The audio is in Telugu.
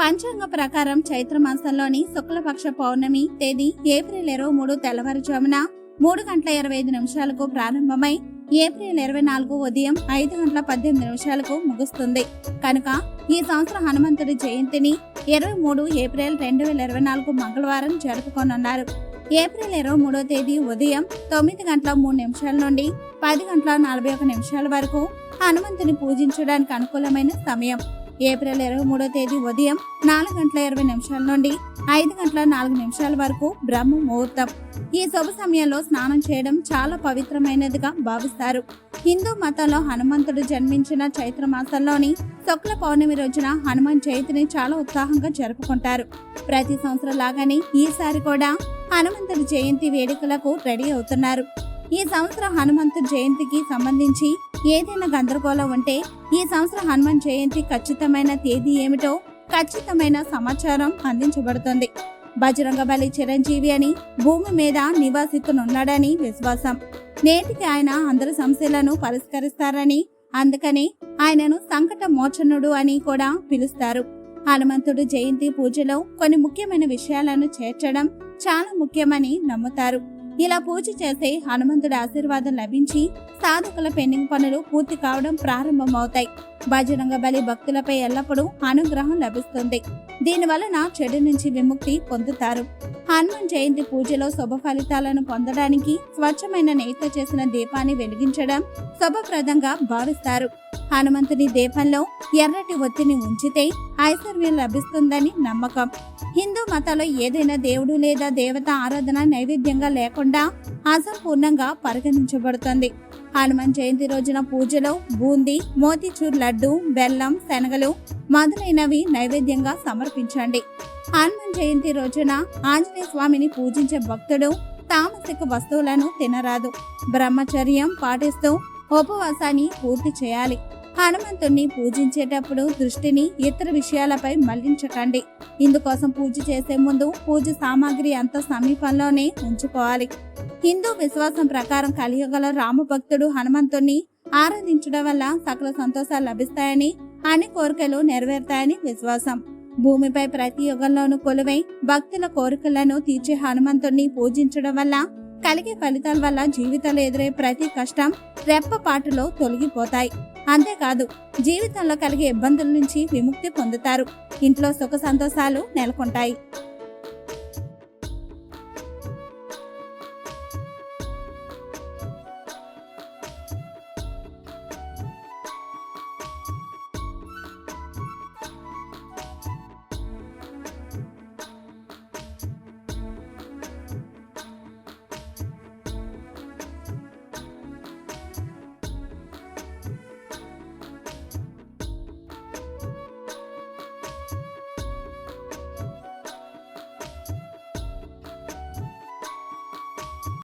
పంచాంగ ప్రకారం చైత్ర మాసంలోని శుక్లపక్ష పౌర్ణమి తేదీ ఏప్రిల్ ఇరవై మూడు తెల్లవారుజామున మూడు గంటల ఇరవై ఐదు నిమిషాలకు ప్రారంభమై ఏప్రిల్ ఇరవై నాలుగు ఉదయం ఐదు గంటల పద్దెనిమిది నిమిషాలకు ముగుస్తుంది. కనుక ఈ సంవత్సరం హనుమంతుడి జయంతిని ఇరవై మూడు ఏప్రిల్ రెండు వేల ఇరవై నాలుగు మంగళవారం జరుపుకోనున్నారు. ఏప్రిల్ ఇరవై మూడో తేదీ ఉదయం తొమ్మిది గంటల మూడు నిమిషాల నుండి పది గంటల నలభై ఒక నిమిషాల వరకు హనుమంతుని పూజించడానికి అనుకూలమైన సమయం. ఏప్రిల్ ఇరవై మూడో తేదీ ఉదయం నాలుగు గంటల ఇరవై నిమిషాల నుండి ఐదు గంటల నాలుగు నిమిషాల వరకు బ్రహ్మ ముహూర్తం. ఈ శుభ సమయంలో స్నానం చేయడం చాలా పవిత్రమైనదిగా భావిస్తారు. హిందూ మతంలో హనుమంతుడు జన్మించిన చైత్ర మాసంలోని శుక్ల పౌర్ణమి రోజున హనుమాన్ జయంతిని చాలా ఉత్సాహంగా జరుపుకుంటారు. ప్రతి సంవత్సరం లాగానే ఈసారి కూడా హనుమంతుడి జయంతి వేడుకలకు రెడీ అవుతున్నారు. ఈ సంవత్సరం హనుమంతుడి జయంతికి సంబంధించి ఏదైనా గందరగోళం ఉంటే ఈ సంవత్సరం హనుమాన్ జయంతి ఖచ్చితమైన తేదీ ఏమిటో ఖచ్చితమైన సమాచారం అందించబడుతుంది. బజరంగ బలి చిరంజీవి అని భూమి మీద నివాసితునున్నాడని విశ్వాసం. నేటికి ఆయన అందరి సమస్యలను పరిష్కరిస్తారని అందుకని ఆయనను సంకట మోచనుడు అని కూడా పిలుస్తారు. హనుమంతుడు జయంతి పూజలో కొన్ని ముఖ్యమైన విషయాలను చేర్చడం చాలా ముఖ్యమని నమ్ముతారు. ఇలా పూజ చేసే హనుమంతుడి ఆశీర్వాదం లభించి సాధకుల పెండింగ్ పనులు పూర్తి కావడం ప్రారంభమవుతాయి. బజరంగ బలి భక్తులపై ఎల్లప్పుడూ అనుగ్రహం లభిస్తుంది. దీని వలన చెడు నుంచి విముక్తి పొందుతారు. హనుమాన్ జయంతి పూజలో శుభ ఫలితాలను పొందడానికి స్వచ్ఛమైన నెయ్యితో చేసిన దీపాన్ని వెలిగించడం శుభప్రదంగా భావిస్తారు. హనుమంతుని దీపంలో ఎర్రటి ఒత్తిని ఉంచితే ఐశ్వర్యం లభిస్తుందని నమ్మకం. హిందూ మతాల్లో ఏదైనా దేవుడు లేదా దేవత ఆరాధన నైవేద్యంగా లేకుండా అసంపూర్ణంగా పరిగణించబడుతుంది. హనుమాన్ జయంతి రోజున పూజలో బూందీ మోతీచూర్ లడ్డు బెల్లం శనగలు మొదలైనవి నైవేద్యంగా సమర్పించండి. హనుమాన్ జయంతి రోజున ఆంజనేయ స్వామిని పూజించే భక్తుడు తామసిక వస్తువులను తినరాదు. బ్రహ్మచర్యం పాటిస్తూ ఉపవాసాన్ని పూర్తి చేయాలి. హనుమంతుణ్ణి పూజించేటప్పుడు దృష్టిని ఇతర విషయాలపై మళ్ళించకండి. ఇందుకోసం పూజ చేసే ముందు పూజ సామాగ్రి అంత సమీపంలోనే ఉంచుకోవాలి. హిందూ విశ్వాసం ప్రకారం కలియుగల రామభక్తుడు హనుమంతుణ్ణి ఆరాధించడం వల్ల సకల సంతోషాలు లభిస్తాయని అన్ని కోరికలు నెరవేరుతాయని విశ్వాసం. భూమిపై ప్రతి యుగంలోనూ కొలువై భక్తుల కోరికలను తీర్చే హనుమంతుణ్ణి పూజించడం వల్ల కలిగే ఫలితాల వల్ల జీవితంలో ఎదురయ్యే ప్రతి కష్టం రెప్పపాటులో తొలగిపోతాయి. అంతేకాదు జీవితంలో కలిగే ఇబ్బందుల నుంచి విముక్తి పొందుతారు. ఇంట్లో సుఖ సంతోషాలు నెలకొంటాయి.